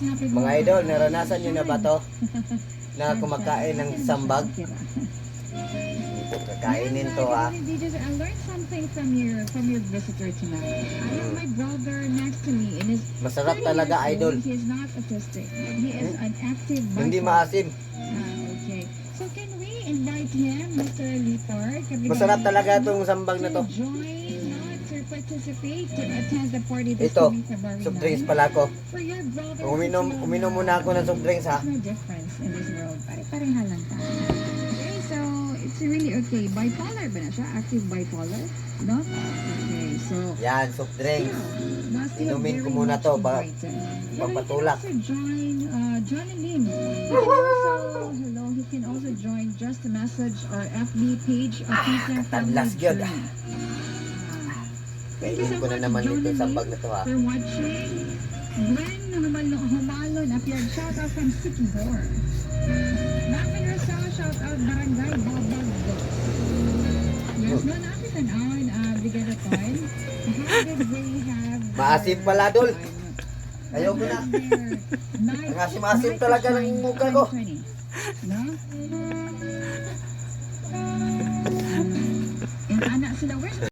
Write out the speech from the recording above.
Mga idol, naranasan nyo na ba to? Na kumakain ng sambag? Kakainin to ha. DJs, I learned something from your from your visitor tonight. I have my brother next to me and is Masarap talaga idol. He is not autistic, but he is an active Hindi maasim. Ah, okay. So can we invite him, Mr. We Masarap talaga him itong sambag na to. To participate, to attend the party this Ito, February Soft drinks 9. pala ko. For your brother, Uminom, uminom na muna ako ng soft drinks ha. There's no difference in this world. Pare-pareha lang tayo. Okay, so it's really okay. Bipolar ba na siya? Active bipolar? No? Okay, so Yan, soft drinks. Still Inumin ko very muna much to, ba- can also join uh, can also, hello, he can also join just a message or FB page of Peter Family katadlas yun. Journey. Kainin ko na naman ito sambag na to ha. For watching, Glenn Humalo, Humalo na appeared. Shout out from Sikihor. Namin Rosal, shout out Barangay Babag. Yes, no, namin tanawin, uh, bigyan na toy. How did they have... Maasim pala, Dol. Ayoko na. Ang asim-asim talaga ng mukha ko. No? And anak sila, where's